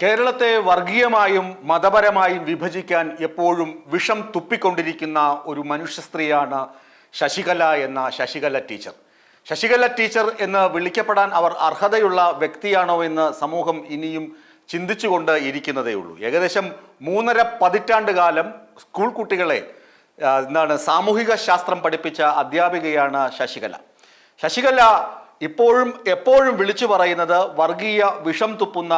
കേരളത്തെ വർഗീയമായും മതപരമായും വിഭജിക്കാൻ എപ്പോഴും വിഷം തുപ്പിക്കൊണ്ടിരിക്കുന്ന ഒരു മനുഷ്യ സ്ത്രീയാണ് ശശികല എന്ന ശശികല ടീച്ചർ. ശശികല ടീച്ചർ എന്ന് വിളിക്കപ്പെടാൻ അവർ അർഹതയുള്ള വ്യക്തിയാണോ എന്ന് സമൂഹം ഇനിയും ചിന്തിച്ചുകൊണ്ട് ഇരിക്കുന്നതേ ഏകദേശം മൂന്നര പതിറ്റാണ്ട് കാലം സ്കൂൾ കുട്ടികളെ എന്താണ് സാമൂഹിക ശാസ്ത്രം പഠിപ്പിച്ച അധ്യാപികയാണ് ശശികല. ശശികല ഇപ്പോഴും എപ്പോഴും വിളിച്ചു പറയുന്നത് വർഗീയ വിഷം തുപ്പുന്ന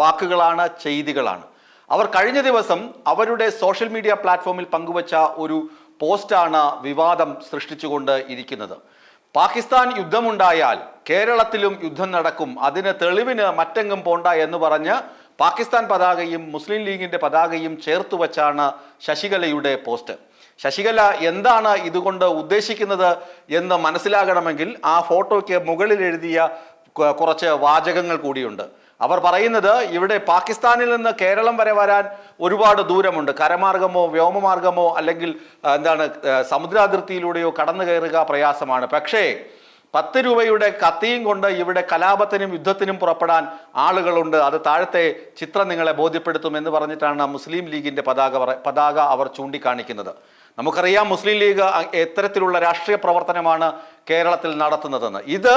വാക്കുകളാണ് ചെയ്തികളാണ്. അവർ കഴിഞ്ഞ ദിവസം അവരുടെ സോഷ്യൽ മീഡിയ പ്ലാറ്റ്ഫോമിൽ പങ്കുവച്ച ഒരു പോസ്റ്റാണ് വിവാദം സൃഷ്ടിച്ചുകൊണ്ട് ഇരിക്കുന്നത്. പാകിസ്ഥാൻ യുദ്ധമുണ്ടായാൽ കേരളത്തിലും യുദ്ധം നടക്കും. അതിന് തെളിവിന് മറ്റെങ്ങും പോണ്ട എന്ന് പറഞ്ഞ് പാകിസ്ഥാൻ പതാകയും മുസ്ലിം ലീഗിന്റെ പതാകയും ചേർത്ത് വച്ചാണ് ശശികലയുടെ പോസ്റ്റ്. ശശികല എന്താണ് ഇതുകൊണ്ട് ഉദ്ദേശിക്കുന്നത് എന്ന് മനസ്സിലാകണമെങ്കിൽ ആ ഫോട്ടോയ്ക്ക് മുകളിൽ എഴുതിയ കുറച്ച് വാചകങ്ങൾ കൂടിയുണ്ട്. അവർ പറയുന്നത് ഇവിടെ പാകിസ്ഥാനിൽ നിന്ന് കേരളം വരെ വരാൻ ഒരുപാട് ദൂരമുണ്ട്. കരമാർഗമോ വ്യോമമാർഗമോ അല്ലെങ്കിൽ എന്താണ് സമുദ്രാതിർത്തിയിലൂടെയോ കടന്നു കയറുക പ്രയാസമാണ്. പക്ഷേ പത്ത് രൂപയുടെ കത്തിയും കൊണ്ട് ഇവിടെ കലാപത്തിനും യുദ്ധത്തിനും പുറപ്പെടാൻ ആളുകളുണ്ട്. അത് താഴത്തെ ചിത്രം നിങ്ങളെ ബോധ്യപ്പെടുത്തും എന്ന് പറഞ്ഞിട്ടാണ് മുസ്ലിം ലീഗിന്റെ പതാക പതാക അവർ ചൂണ്ടിക്കാണിക്കുന്നത്. നമുക്കറിയാം മുസ്ലിം ലീഗ് എത്തരത്തിലുള്ള രാഷ്ട്രീയ പ്രവർത്തനമാണ് കേരളത്തിൽ നടത്തുന്നതെന്ന്. ഇത്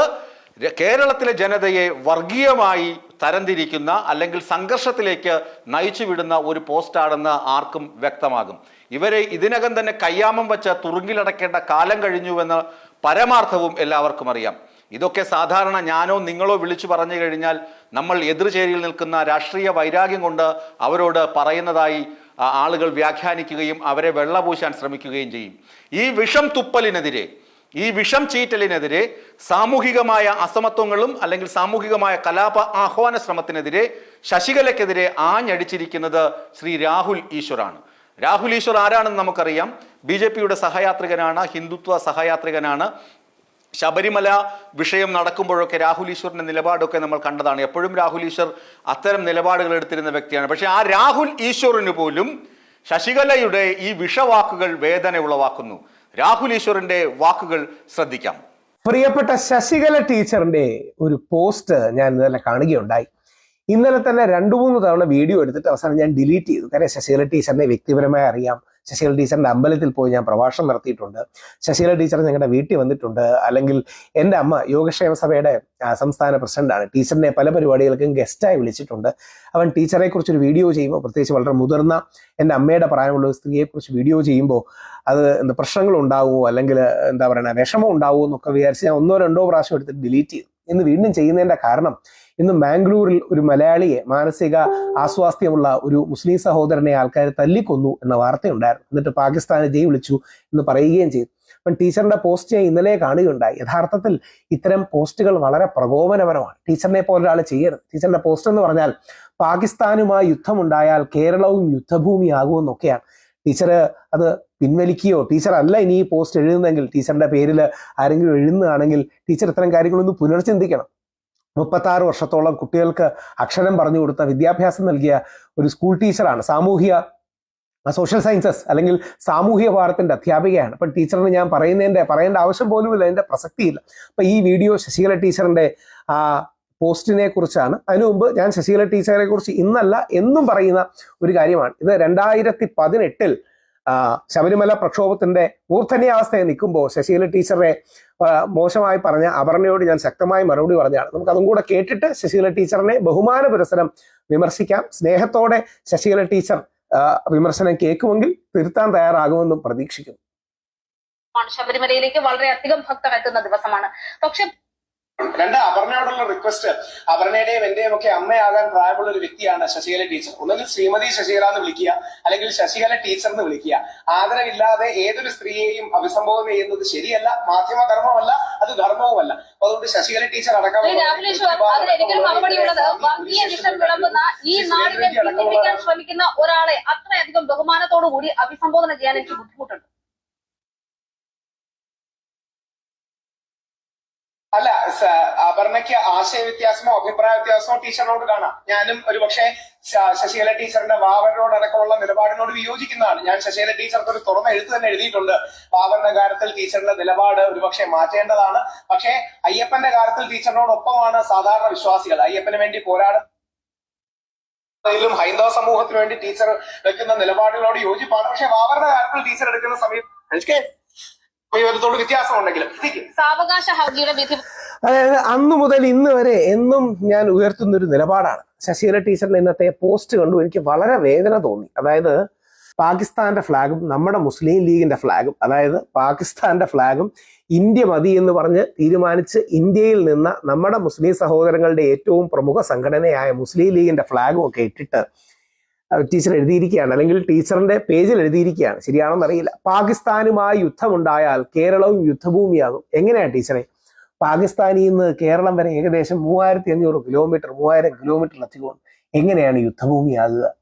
കേരളത്തിലെ ജനതയെ വർഗീയമായി തരംതിരിക്കുന്ന അല്ലെങ്കിൽ സംഘർഷത്തിലേക്ക് നയിച്ചു വിടുന്ന ഒരു പോസ്റ്റാണെന്ന് ആർക്കും വ്യക്തമാകും. ഇവരെ ഇതിനകം തന്നെ കയ്യാമം വെച്ച് തുറുങ്കിലടക്കേണ്ട കാലം കഴിഞ്ഞുവെന്ന് പരമാർത്ഥവും എല്ലാവർക്കും അറിയാം. ഇതൊക്കെ സാധാരണ ഞാനോ നിങ്ങളോ വിളിച്ചു പറഞ്ഞു കഴിഞ്ഞാൽ നമ്മൾ എതിർചേരിയിൽ നിൽക്കുന്ന രാഷ്ട്രീയ വൈരാഗ്യം കൊണ്ട് അവരോട് പറയുന്നതായി ആളുകൾ വ്യാഖ്യാനിക്കുകയും അവരെ വെള്ളപൂശാൻ ശ്രമിക്കുകയും ചെയ്യും. ഈ വിഷം തുപ്പലിനെതിരെ ഈ വിഷം ചീറ്റലിനെതിരെ സാമൂഹികമായ അസമത്വങ്ങളും അല്ലെങ്കിൽ സാമൂഹികമായ കലാപ ആഹ്വാന ശ്രമത്തിനെതിരെ ശശികലയ്ക്കെതിരെ ആഞ്ഞടിച്ചിരിക്കുന്നത് ശ്രീ രാഹുൽ ഈശ്വറാണ്. രാഹുൽ ഈശ്വർ ആരാണെന്ന് നമുക്കറിയാം. ബി ജെ പിയുടെ സഹയാത്രികനാണ് ഹിന്ദുത്വ സഹയാത്രികനാണ്. ശബരിമല വിഷയം നടക്കുമ്പോഴൊക്കെ രാഹുൽ ഈശ്വറിന്റെ നിലപാടൊക്കെ നമ്മൾ കണ്ടതാണ്. എപ്പോഴും രാഹുൽ ഈശ്വർ അത്തരം നിലപാടുകൾ എടുത്തിരുന്ന വ്യക്തിയാണ്. പക്ഷെ ആ രാഹുൽ ഈശ്വറിന് പോലും ശശികലയുടെ ഈ വിഷവാക്കുകൾ വേദന ഉളവാക്കുന്നു. രാഹുൽ ഈശ്വറിന്റെ വാക്കുകൾ ശ്രദ്ധിക്കാം. പ്രിയപ്പെട്ട ശശികല ടീച്ചറിന്റെ ഒരു പോസ്റ്റ് ഞാൻ ഇന്നലെ കാണുകയുണ്ടായി. ഇന്നലെ തന്നെ രണ്ടു മൂന്ന് തവണ വീഡിയോ എടുത്തിട്ട് അവസാനം ഞാൻ ഡിലീറ്റ് ചെയ്തു. കാരണം ശശികല ടീച്ചറിനെ വ്യക്തിപരമായി അറിയാം. ശശികല ടീച്ചറിന്റെ അമ്പലത്തിൽ പോയി ഞാൻ പ്രഭാഷണം നടത്തിയിട്ടുണ്ട്. ശശികല ടീച്ചർ ഞങ്ങളുടെ വീട്ടിൽ വന്നിട്ടുണ്ട്. അല്ലെങ്കിൽ എന്റെ അമ്മ യോഗക്ഷേമ സഭയുടെ സംസ്ഥാന പ്രസിഡന്റാണ്. ടീച്ചറിനെ പല പരിപാടികൾക്കും ഗസ്റ്റായി വിളിച്ചിട്ടുണ്ട്. അവൻ ടീച്ചറെ കുറിച്ചൊരു വീഡിയോ ചെയ്യുമ്പോൾ പ്രത്യേകിച്ച് വളരെ മുതിർന്ന എന്റെ അമ്മയുടെ പ്രായമുള്ള ഒരു സ്ത്രീയെക്കുറിച്ച് വീഡിയോ ചെയ്യുമ്പോൾ അത് എന്താ പ്രശ്നങ്ങൾ ഉണ്ടാവുമോ? അല്ലെങ്കിൽ എന്താ പറയുക വിഷമം ഉണ്ടാവുമോ എന്നൊക്കെ വിചാരിച്ച് ഞാൻ ഒന്നോ രണ്ടോ പ്രാവശ്യം എടുത്തിട്ട് ഡിലീറ്റ് ചെയ്തു. ഇന്ന് വീണ്ടും ചെയ്യുന്നതിന്റെ കാരണം ഇന്ന് മാംഗ്ലൂരിൽ ഒരു മലയാളിയെ മാനസിക ആസ്വാസ്ഥ്യമുള്ള ഒരു മുസ്ലിം സഹോദരനെ ആൾക്കാർ തല്ലിക്കൊന്നു എന്ന വാർത്തയുണ്ടായിരുന്നു. എന്നിട്ട് പാകിസ്ഥാനെ ജയ് വിളിച്ചു എന്ന് പറയുകയും ചെയ്തു. അപ്പം ടീച്ചറിന്റെ പോസ്റ്റ് ഞാൻ ഇന്നലെ കാണുകയുണ്ടായി. യഥാർത്ഥത്തിൽ ഇത്തരം പോസ്റ്റുകൾ വളരെ പ്രകോപനപരമാണ്. ടീച്ചറിനെ പോലെ ഒരാൾ ചെയ്യരുത്. ടീച്ചറിന്റെ പോസ്റ്റ് എന്ന് പറഞ്ഞാൽ പാകിസ്ഥാനുമായി യുദ്ധമുണ്ടായാൽ കേരളവും യുദ്ധഭൂമിയാകുമെന്നൊക്കെയാണ്. ടീച്ചർ അത് പിൻവലിക്കുകയോ ടീച്ചർ അല്ല ഇനി ഈ പോസ്റ്റ് എഴുതുന്നതെങ്കിൽ ടീച്ചറിന്റെ പേരിൽ ആരെങ്കിലും എഴുതുന്നതാണെങ്കിൽ ടീച്ചർ ഇത്തരം കാര്യങ്ങളൊന്ന് പുനർചിന്തിക്കണം. മുപ്പത്താറ് വർഷത്തോളം കുട്ടികൾക്ക് അക്ഷരം പറഞ്ഞു കൊടുത്ത വിദ്യാഭ്യാസം നൽകിയ ഒരു സ്കൂൾ ടീച്ചറാണ് സാമൂഹിക സോഷ്യൽ സയൻസസ് അല്ലെങ്കിൽ സാമൂഹിക പാഠത്തിന്റെ അധ്യാപികയാണ്. അപ്പം ടീച്ചറിന് ഞാൻ പറയുന്നതിന്റെ പറയേണ്ട ആവശ്യം പോലുമില്ല അതിന്റെ പ്രസക്തിയില്ല. അപ്പൊ ഈ വീഡിയോ ശശികല ടീച്ചറിന്റെ ആ പോസ്റ്റിനെ കുറിച്ചാണ്. അതിനു മുമ്പ് ഞാൻ ശശികല ടീച്ചറെ കുറിച്ച് ഇന്നല്ല എന്നും പറയുന്ന ഒരു കാര്യമാണ്. ഇത് രണ്ടായിരത്തി പതിനെട്ടിൽ ശബരിമല പ്രക്ഷോഭത്തിന്റെ മൂർധന്യാവസ്ഥയെ നിൽക്കുമ്പോൾ ശശികല ടീച്ചറെ മോശമായി പറഞ്ഞ അപർണയോട് ഞാൻ ശക്തമായി മറുപടി പറഞ്ഞാണ് നമുക്ക് അതും കൂടെ കേട്ടിട്ട് ശശികല ടീച്ചറിനെ ബഹുമാന പുരസരം വിമർശിക്കാം. സ്നേഹത്തോടെ ശശികല ടീച്ചർ വിമർശനം കേൾക്കുമെങ്കിൽ തിരുത്താൻ തയ്യാറാകുമെന്നും പ്രതീക്ഷിക്കുന്നു. ശബരിമലയിലേക്ക് വളരെയധികം ഭക്തർ എത്തുന്ന ദിവസമാണ്. പക്ഷെ രണ്ട് അപർണയോടുള്ള റിക്വസ്റ്റ് അപർണയുടെയും എന്റെയും ഒക്കെ അമ്മയാകാൻ പ്രായമുള്ള ഒരു വ്യക്തിയാണ് ശശികല ടീച്ചർ. ഒന്നുകിൽ ശ്രീമതി ശശികല എന്ന് വിളിക്കുക അല്ലെങ്കിൽ ശശികല ടീച്ചർ എന്ന് വിളിക്കുക. ആദരവില്ലാതെ ഏതൊരു സ്ത്രീയെയും അഭിസംബോധന ചെയ്യുന്നത് ശരിയല്ല മാധ്യമ മാധ്യമധർമ്മമല്ല അത് ധർമ്മവുമല്ല. അതുകൊണ്ട് ശശികല ടീച്ചർ അടക്കം ശ്രമിക്കുന്ന ഒരാളെ അത്രയധികം ബഹുമാനത്തോടു കൂടി അഭിസംബോധന ചെയ്യാൻ എനിക്ക് ബുദ്ധിമുട്ടുണ്ട്. അല്ല അപർണയ്ക്ക് ആശയ വ്യത്യാസമോ അഭിപ്രായ വ്യത്യാസമോ ടീച്ചറിനോട് കാണാം. ഞാനും ഒരു പക്ഷേ ശശികല ടീച്ചറിന്റെ വാവനോട് അടക്കമുള്ള നിലപാടിനോട് വിയോജിക്കുന്നതാണ്. ഞാൻ ശശികല ടീച്ചർക്ക് ഒരു തുറന്ന എഴുത്ത് തന്നെ എഴുതിയിട്ടുണ്ട്. വാവന്റെ കാര്യത്തിൽ ടീച്ചറിന്റെ നിലപാട് ഒരുപക്ഷെ മാറ്റേണ്ടതാണ്. പക്ഷേ അയ്യപ്പന്റെ കാര്യത്തിൽ ടീച്ചറിനോടൊപ്പമാണ് സാധാരണ വിശ്വാസികൾ. അയ്യപ്പന് വേണ്ടി അതിലും ഹൈന്ദവ സമൂഹത്തിന് വേണ്ടി ടീച്ചർ വെക്കുന്ന നിലപാടുകളോട് യോജിപ്പാണ്. പക്ഷെ വാവരുടെ കാര്യത്തിൽ ടീച്ചർ എടുക്കുന്ന സമയം വ്യത്യാസം വ്യത്യാസമുണ്ടെങ്കിലും. എത്തിക്കും സാവകാശ ഹർജിയുടെ വിധി അതായത് അന്നു മുതൽ ഇന്ന് വരെ എന്നും ഞാൻ ഉയർത്തുന്ന ഒരു നിലപാടാണ്. ശശികല ടീച്ചറിന്റെ ഇന്നത്തെ പോസ്റ്റ് കണ്ടു എനിക്ക് വളരെ വേദന തോന്നി. അതായത് പാകിസ്ഥാന്റെ ഫ്ലാഗും നമ്മുടെ മുസ്ലിം ലീഗിന്റെ ഫ്ലാഗും അതായത് പാകിസ്ഥാന്റെ ഫ്ലാഗും ഇന്ത്യ മതി എന്ന് പറഞ്ഞ് തീരുമാനിച്ച് ഇന്ത്യയിൽ നിന്ന് നമ്മുടെ മുസ്ലിം സഹോദരങ്ങളുടെ ഏറ്റവും പ്രമുഖ സംഘടനയായ മുസ്ലിം ലീഗിന്റെ ഫ്ലാഗും ഒക്കെ ഇട്ടിട്ട് ടീച്ചർ എഴുതിയിരിക്കുകയാണ്. അല്ലെങ്കിൽ ടീച്ചറിന്റെ പേജിൽ എഴുതിയിരിക്കുകയാണ്. ശരിയാണെന്നറിയില്ല പാകിസ്ഥാനുമായി യുദ്ധമുണ്ടായാൽ കേരളവും യുദ്ധഭൂമിയാകും. എങ്ങനെയാണ് ടീച്ചറെ പാകിസ്ഥാനിൽ നിന്ന് കേരളം വരെ ഏകദേശം മൂവായിരത്തി അഞ്ഞൂറ് കിലോമീറ്റർ മൂവായിരം കിലോമീറ്ററിലധികം എങ്ങനെയാണ് യുദ്ധഭൂമിയാകുക?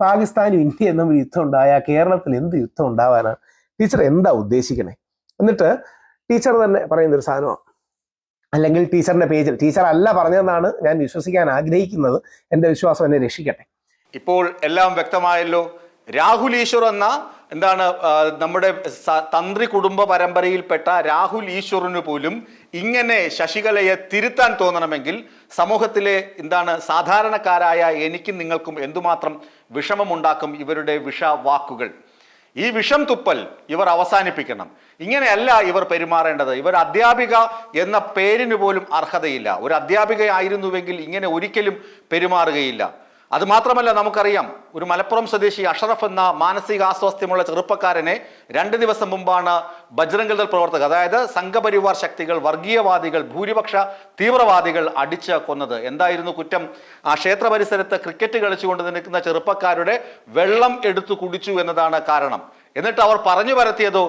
പാകിസ്ഥാനും ഇന്ത്യ എന്നും യുദ്ധം ഉണ്ടായാൽ കേരളത്തിൽ എന്ത് യുദ്ധം ഉണ്ടാവാനാണ്? ടീച്ചർ എന്താ ഉദ്ദേശിക്കണേ? എന്നിട്ട് ടീച്ചർ തന്നെ പറയുന്ന ഒരു സാധനമാണ്. അല്ലെങ്കിൽ ടീച്ചറിന്റെ പേജിൽ ടീച്ചർ അല്ല പറഞ്ഞതെന്നാണ് ഞാൻ വിശ്വസിക്കാൻ ആഗ്രഹിക്കുന്നത്. എന്റെ വിശ്വാസം എന്നെ രക്ഷിക്കട്ടെ. ഇപ്പോൾ എല്ലാം വ്യക്തമായല്ലോ. രാഹുൽ ഈശ്വർ എന്ന എന്താണ് നമ്മുടെ തന്ത്രി കുടുംബ പരമ്പരയിൽപ്പെട്ട രാഹുൽ ഈശ്വറിന് പോലും ഇങ്ങനെ ശശികലയെ തിരുത്താൻ തോന്നണമെങ്കിൽ സമൂഹത്തിലെ എന്താണ് സാധാരണക്കാരായ എനിക്കും നിങ്ങൾക്കും എന്തുമാത്രം വിഷമമുണ്ടാക്കും ഇവരുടെ വിഷവാക്കുകൾ. ഈ വിഷം തുപ്പൽ ഇവർ അവസാനിപ്പിക്കണം. ഇങ്ങനെയല്ല ഇവർ പെരുമാറേണ്ടത്. ഇവർ അധ്യാപിക എന്ന പേരിന് പോലും അർഹതയില്ല. ഒരു അധ്യാപികയായിരുന്നുവെങ്കിൽ ഇങ്ങനെ ഒരിക്കലും പെരുമാറുകയില്ല. അത് മാത്രമല്ല നമുക്കറിയാം ഒരു മലപ്പുറം സ്വദേശി അഷറഫ് എന്ന മാനസികാസ്വാസ്ഥ്യമുള്ള ചെറുപ്പക്കാരനെ രണ്ട് ദിവസം മുമ്പാണ് ബജ്രംഗ് ദൾ പ്രവർത്തകർ അതായത് സംഘപരിവാർ ശക്തികൾ വർഗീയവാദികൾ ഭൂരിപക്ഷ തീവ്രവാദികൾ അടിച്ച് കൊന്നത്. എന്തായിരുന്നു കുറ്റം? ആ ക്ഷേത്ര പരിസരത്ത് ക്രിക്കറ്റ് കളിച്ചുകൊണ്ട് നിൽക്കുന്ന ചെറുപ്പക്കാരുടെ വെള്ളം എടുത്തു കുടിച്ചു എന്നതാണ് കാരണം. എന്നിട്ട് അവർ പറഞ്ഞു പരത്തിയതോ?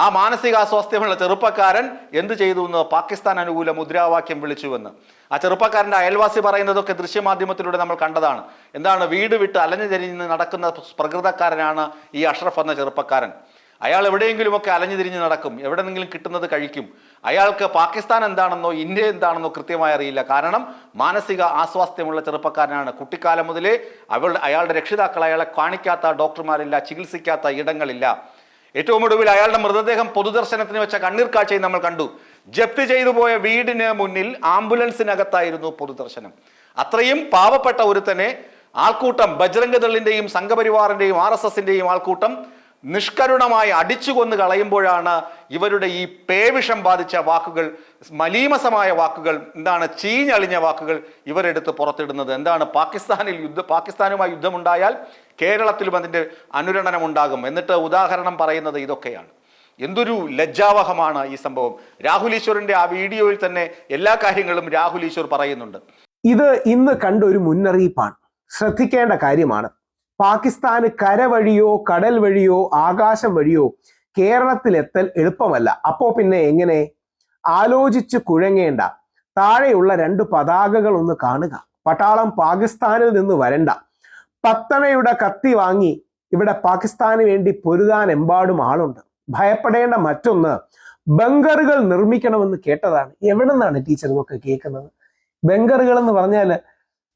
ആ മാനസികാസ്വാസ്ഥ്യമുള്ള ചെറുപ്പക്കാരൻ എന്ത് ചെയ്തു എന്ന് പാകിസ്ഥാൻ അനുകൂല മുദ്രാവാക്യം വിളിച്ചുവെന്ന്. ആ ചെറുപ്പക്കാരന്റെ അയൽവാസി പറയുന്നതൊക്കെ ദൃശ്യമാധ്യമത്തിലൂടെ നമ്മൾ കണ്ടതാണ്. എന്താണ് വീട് വിട്ട് അലഞ്ഞു തിരിഞ്ഞ് നടക്കുന്ന പ്രകൃതക്കാരനാണ് ഈ അഷ്റഫ് എന്ന ചെറുപ്പക്കാരൻ. അയാൾ എവിടെയെങ്കിലുമൊക്കെ അലഞ്ഞു തിരിഞ്ഞ് നടക്കും. എവിടെന്നെങ്കിലും കിട്ടുന്നത് കഴിക്കും. അയാൾക്ക് പാകിസ്ഥാൻ എന്താണെന്നോ ഇന്ത്യ എന്താണെന്നോ കൃത്യമായി അറിയില്ല. കാരണം മാനസിക ആസ്വാസ്ഥ്യമുള്ള ചെറുപ്പക്കാരനാണ്. കുട്ടിക്കാലം മുതലേ അവളുടെ അയാളുടെ രക്ഷിതാക്കൾ അയാളെ കാണിക്കാത്ത ഡോക്ടർമാരില്ല ചികിത്സിക്കാത്ത ഇടങ്ങളില്ല. ഏറ്റവും ഒടുവിൽ അയാളുടെ മൃതദേഹം പൊതുദർശനത്തിന് വെച്ച കണ്ണീർ കാഴ്ചയും നമ്മൾ കണ്ടു. ജപ്തി ചെയ്തു പോയ വീടിന് മുന്നിൽ ആംബുലൻസിനകത്തായിരുന്നു പൊതുദർശനം. അത്രയും പാവപ്പെട്ട ഒരുത്തനെ ആൾക്കൂട്ടം ബജ്രംഗദളിന്റെയും സംഘപരിവാറിന്റെയും ആർ എസ് എസിന്റെയും ആൾക്കൂട്ടം നിഷ്കരുണമായി അടിച്ചു കൊന്നു കളയുമ്പോഴാണ് ഇവരുടെ ഈ പേവിഷം ബാധിച്ച വാക്കുകൾ മലീമസമായ വാക്കുകൾ എന്താണ് ചീഞ്ഞളിഞ്ഞ വാക്കുകൾ ഇവരെടുത്ത് പുറത്തിടുന്നത്. എന്താണ് പാകിസ്ഥാനിൽ യുദ്ധ പാകിസ്ഥാനുമായി യുദ്ധമുണ്ടായാൽ കേരളത്തിലും അതിന്റെ അനുരണനം ഉണ്ടാകും. എന്നിട്ട് ഉദാഹരണം പറയുന്നത് ഇതൊക്കെയാണ്. എന്തൊരു ലജ്ജാവഹമാണ് ഈ സംഭവം. രാഹുൽ ഈശ്വറിന്റെ ആ വീഡിയോയിൽ തന്നെ എല്ലാ കാര്യങ്ങളും രാഹുൽ ഈശ്വർ പറയുന്നുണ്ട്. ഇത് ഇന്ന് കണ്ട ഒരു മുന്നറിയിപ്പാണ്. ശ്രദ്ധിക്കേണ്ട കാര്യമാണ്. പാകിസ്ഥാന് കര വഴിയോ കടൽ വഴിയോ ആകാശം വഴിയോ കേരളത്തിലെത്തൽ എളുപ്പമല്ല. അപ്പോ പിന്നെ എങ്ങനെ? ആലോചിച്ച് കുഴങ്ങേണ്ട. താഴെയുള്ള രണ്ട് പതാകകൾ ഒന്ന് കാണുക. പട്ടാളം പാകിസ്ഥാനിൽ നിന്ന് വരണ്ട. പത്തണയുടെ കത്തി വാങ്ങി ഇവിടെ പാകിസ്ഥാന് വേണ്ടി പൊരുതാൻ എമ്പാടും ആളുണ്ട്. ഭയപ്പെടേണ്ട മറ്റൊന്ന് ബങ്കറുകൾ നിർമ്മിക്കണമെന്ന് കേട്ടതാണ്. എവിടെ നിന്നാണ് ടീച്ചർ ഇതൊക്കെ കേൾക്കുന്നത്? ബങ്കറുകൾ എന്ന് പറഞ്ഞാൽ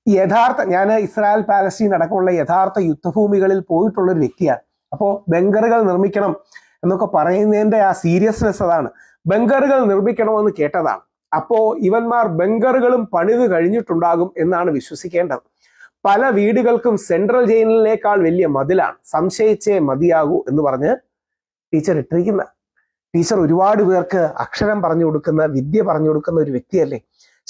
യഥാർത്ഥ ഞാൻ ഇസ്രായേൽ പാലസ്തീൻ അടക്കമുള്ള യഥാർത്ഥ യുദ്ധഭൂമികളിൽ പോയിട്ടുള്ള ഒരു വ്യക്തിയാണ്. അപ്പോൾ ബങ്കറുകൾ നിർമ്മിക്കണം എന്നൊക്കെ പറയുന്നതിന്റെ ആ സീരിയസ്നെസ് അതാണ്. ബങ്കറുകൾ നിർമ്മിക്കണമെന്ന് കേട്ടതാണ്. അപ്പോൾ ഇവന്മാർ ബങ്കറുകളും പണിത് കഴിഞ്ഞിട്ടുണ്ടാകും എന്നാണ് വിശ്വസിക്കേണ്ടത്. പല വീടുകൾക്കും സെൻട്രൽ ജയിലിനേക്കാൾ വലിയ മതിലാണ്. സംശയിച്ചേ മതിയാകൂ എന്ന് പറഞ്ഞ് ടീച്ചർ ഇട്ടിരിക്കുന്ന. ടീച്ചർ ഒരുപാട് പേർക്ക് അക്ഷരം പറഞ്ഞു കൊടുക്കുന്ന വിദ്യ പറഞ്ഞു കൊടുക്കുന്ന ഒരു വ്യക്തിയല്ലേ?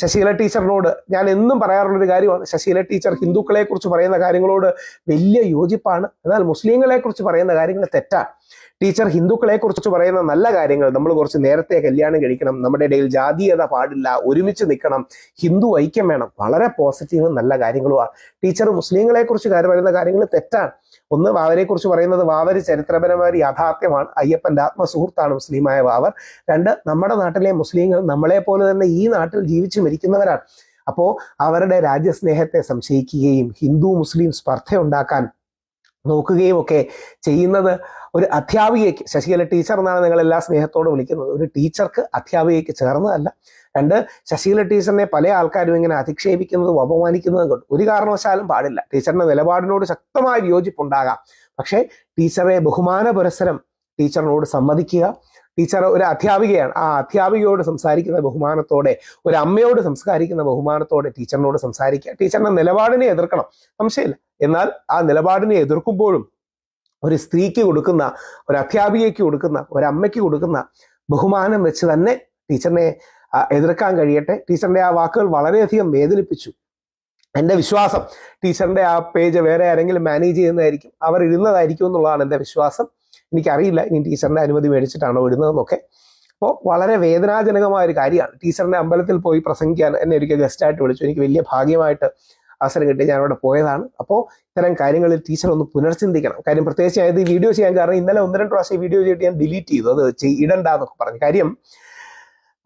ശശികല ടീച്ചറിനോട് ഞാൻ എന്നും പറയാറുള്ള ഒരു കാര്യമാണ്. ശശീല ടീച്ചർ ഹിന്ദുക്കളെ കുറിച്ച് പറയുന്ന കാര്യങ്ങളോട് വലിയ യോജിപ്പാണ്. എന്നാൽ മുസ്ലിങ്ങളെ കുറിച്ച് പറയുന്ന കാര്യങ്ങൾ തെറ്റാണ്. ടീച്ചർ ഹിന്ദുക്കളെ കുറിച്ച് പറയുന്ന നല്ല കാര്യങ്ങൾ നമ്മൾ കുറച്ച് നേരത്തെ കല്യാണം കഴിക്കണം നമ്മുടെ ഇടയിൽ ജാതീയത പാടില്ല ഒരുമിച്ച് നിൽക്കണം ഹിന്ദു ഐക്യം വേണം. വളരെ പോസിറ്റീവും നല്ല കാര്യങ്ങളുമാണ്. ടീച്ചർ മുസ്ലിങ്ങളെ കുറിച്ച് പറയുന്ന കാര്യങ്ങൾ തെറ്റാണ്. ഒന്ന് വാവരെ കുറിച്ച് പറയുന്നത് വാവര് ചരിത്രപരമായ യാഥാർത്ഥ്യമാണ്. അയ്യപ്പന്റെ ആത്മസുഹൃത്താണ് മുസ്ലിമായ വാവർ. രണ്ട് നമ്മുടെ നാട്ടിലെ മുസ്ലിങ്ങൾ നമ്മളെ പോലെ തന്നെ ഈ നാട്ടിൽ ജീവിച്ചു മരിക്കുന്നവരാണ്. അപ്പോ അവരുടെ രാജ്യസ്നേഹത്തെ സംശയിക്കുകയും ഹിന്ദു മുസ്ലിം സ്പർദ്ധ ഉണ്ടാക്കാൻ നോക്കുകയും ഒക്കെ ചെയ്യുന്നത് ഒരു അധ്യാപികയ്ക്ക് ശശികല ടീച്ചർ എന്നാണ് നിങ്ങൾ എല്ലാ സ്നേഹത്തോടും വിളിക്കുന്നത്. ഒരു ടീച്ചർക്ക് അധ്യാപികയ്ക്ക് ചേർന്നതല്ല. രണ്ട് ശശികല ടീച്ചറിനെ പല ആൾക്കാരും ഇങ്ങനെ അധിക്ഷേപിക്കുന്നതും അപമാനിക്കുന്നതും കൊണ്ട്. ഒരു കാരണവശാലും പാടില്ല. ടീച്ചറിന്റെ നിലപാടിനോട് ശക്തമായ വിയോജിപ്പുണ്ടാകാം പക്ഷേ ടീച്ചറെ ബഹുമാന പുരസരം ടീച്ചറിനോട് സമ്മതിക്കുക. ടീച്ചർ ഒരു അധ്യാപികയാണ്. ആ അധ്യാപികയോട് സംസാരിക്കുന്ന ബഹുമാനത്തോടെ ഒരു അമ്മയോട് സംസാരിക്കുന്ന ബഹുമാനത്തോടെ ടീച്ചറിനോട് സംസാരിക്കുക. ടീച്ചറിന്റെ നിലപാടിനെ എതിർക്കണം. സംശയമില്ല. എന്നാൽ ആ നിലപാടിനെ എതിർക്കുമ്പോഴും ഒരു സ്ത്രീക്ക് കൊടുക്കുന്ന ഒരു അധ്യാപികയ്ക്ക് കൊടുക്കുന്ന ഒരു അമ്മയ്ക്ക് കൊടുക്കുന്ന ബഹുമാനം വെച്ച് തന്നെ ടീച്ചറിനെ എതിർക്കാൻ കഴിയട്ടെ. ടീച്ചറിന്റെ ആ വാക്കുകൾ വളരെയധികം വേദനിപ്പിച്ചു. എന്റെ വിശ്വാസം ടീച്ചറിന്റെ ആ പേജ് വേറെ ആരെങ്കിലും മാനേജ് ചെയ്യുന്നതായിരിക്കും. അവർ ഇടുന്നതായിരിക്കും എന്നുള്ളതാണ് എന്റെ വിശ്വാസം. എനിക്കറിയില്ല. ഇനി ടീച്ചറിന്റെ അനുമതി മേടിച്ചിട്ടാണോ ഇടുന്നതെന്നൊക്കെ. അപ്പോൾ വളരെ വേദനാജനകമായ ഒരു കാര്യമാണ്. ടീച്ചറിന്റെ അമ്പലത്തിൽ പോയി പ്രസംഗിക്കാൻ എന്നെ ഒരിക്കൽ ഗസ്റ്റായിട്ട് വിളിച്ചു. എനിക്ക് വലിയ ഭാഗ്യമായിട്ട് അവസരം കിട്ടി ഞാൻ അവിടെ പോയതാണ്. അപ്പോൾ ഇത്തരം കാര്യങ്ങളിൽ ടീച്ചർ ഒന്ന് പുനർചിന്തിക്കണം. കാര്യം പ്രത്യേകിച്ച് അതായത് വീഡിയോ ചെയ്യാൻ കാരണം ഇന്നലെ ഒന്ന് രണ്ട് പ്രാവശ്യം വീഡിയോ ചെയ്തിട്ട് ഞാൻ ഡിലീറ്റ് ചെയ്തു. അത് ഇടണ്ട എന്നൊക്കെ പറഞ്ഞു. കാര്യം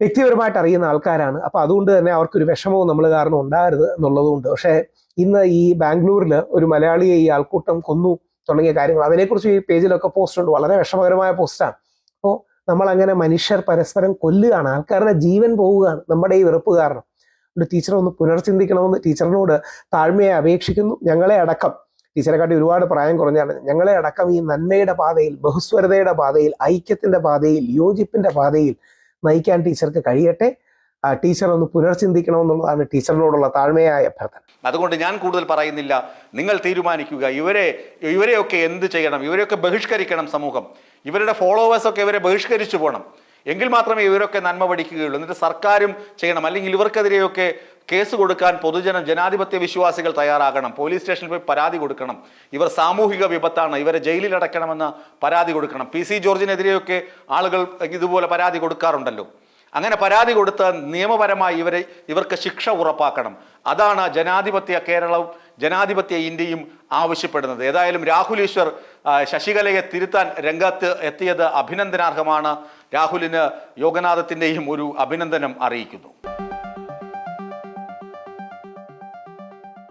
വ്യക്തിപരമായിട്ട് അറിയുന്ന ആൾക്കാരാണ്. അപ്പൊ അതുകൊണ്ട് തന്നെ അവർക്കൊരു വിഷമവും നമ്മൾ കാരണം ഉണ്ടാകരുത് എന്നുള്ളതുകൊണ്ട്. പക്ഷേ ഇന്ന് ഈ ബാംഗ്ലൂരിൽ ഒരു മലയാളിയെ ഈ ആൾക്കൂട്ടം കൊന്നു തുടങ്ങിയ കാര്യങ്ങൾ അതിനെക്കുറിച്ച് ഈ പേജിലൊക്കെ പോസ്റ്റ് ഉണ്ട്. വളരെ വിഷമകരമായ പോസ്റ്റാണ് അപ്പോൾ നമ്മൾ അങ്ങനെ മനുഷ്യർ പരസ്പരം കൊല്ലുകയാണ്. ആൾക്കാരുടെ ജീവൻ പോവുകയാണ്. നമ്മുടെ ഈ വെറുപ്പ് കാരണം. ടീച്ചർ ഒന്ന് പുനർചിന്തിക്കണമെന്ന് ടീച്ചറിനോട് താഴ്മയെ അപേക്ഷിക്കുന്നു. ഞങ്ങളെ അടക്കം. ടീച്ചറെക്കാട്ടി ഒരുപാട് പ്രായം കുറഞ്ഞാണ് ഞങ്ങളെ അടക്കം ഈ നന്മയുടെ പാതയിൽ ബഹുസ്വരതയുടെ പാതയിൽ ഐക്യത്തിന്റെ പാതയിൽ യോജിപ്പിന്റെ പാതയിൽ നയിക്കാൻ ടീച്ചർക്ക് കഴിയട്ടെ. ടീച്ചർ ഒന്ന് പുനർചിന്തിക്കണമെന്നുള്ളതാണ് ടീച്ചറിനോടുള്ള താഴ്മയായ അഭ്യർത്ഥന. അതുകൊണ്ട് ഞാൻ കൂടുതൽ പറയുന്നില്ല. നിങ്ങൾ തീരുമാനിക്കുക. ഇവരെ ഇവരെയൊക്കെ എന്ത് ചെയ്യണം? ഇവരെയൊക്കെ ബഹിഷ്കരിക്കണം സമൂഹം. ഇവരുടെ ഫോളോവേഴ്സൊക്കെ ഇവരെ ബഹിഷ്കരിച്ചു പോകണം. എങ്കിൽ മാത്രമേ ഇവരൊക്കെ നന്മ പഠിക്കുകയുള്ളൂ. എന്നിട്ട് സർക്കാരും ചെയ്യണം. അല്ലെങ്കിൽ ഇവർക്കെതിരെയൊക്കെ കേസ് കൊടുക്കാൻ പൊതുജനം ജനാധിപത്യ വിശ്വാസികൾ തയ്യാറാകണം. പോലീസ് സ്റ്റേഷനിൽ പോയി പരാതി കൊടുക്കണം. ഇവർ സാമൂഹിക വിപത്താണ്. ഇവരെ ജയിലിൽ അടയ്ക്കണമെന്ന് പരാതി കൊടുക്കണം. പി സി ജോർജിനെതിരെയൊക്കെ ആളുകൾ ഇതുപോലെ പരാതി കൊടുക്കാറുണ്ടല്ലോ. അങ്ങനെ പരാതി കൊടുത്ത് നിയമപരമായി ഇവരെ ഇവർക്ക് ശിക്ഷ ഉറപ്പാക്കണം. അതാണ് ജനാധിപത്യ കേരളവും ജനാധിപത്യ ഇന്ത്യയും ആവശ്യപ്പെടുന്നത്. ഏതായാലും രാഹുൽ ഈശ്വർ ശശികലയെ തിരുത്താൻ രംഗത്ത് എത്തിയത് അഭിനന്ദനാർഹമാണ്. രാഹുലിന് യോഗനാഥത്തിന്റെയും ഒരു അഭിനന്ദനം അറിയിക്കുന്നു.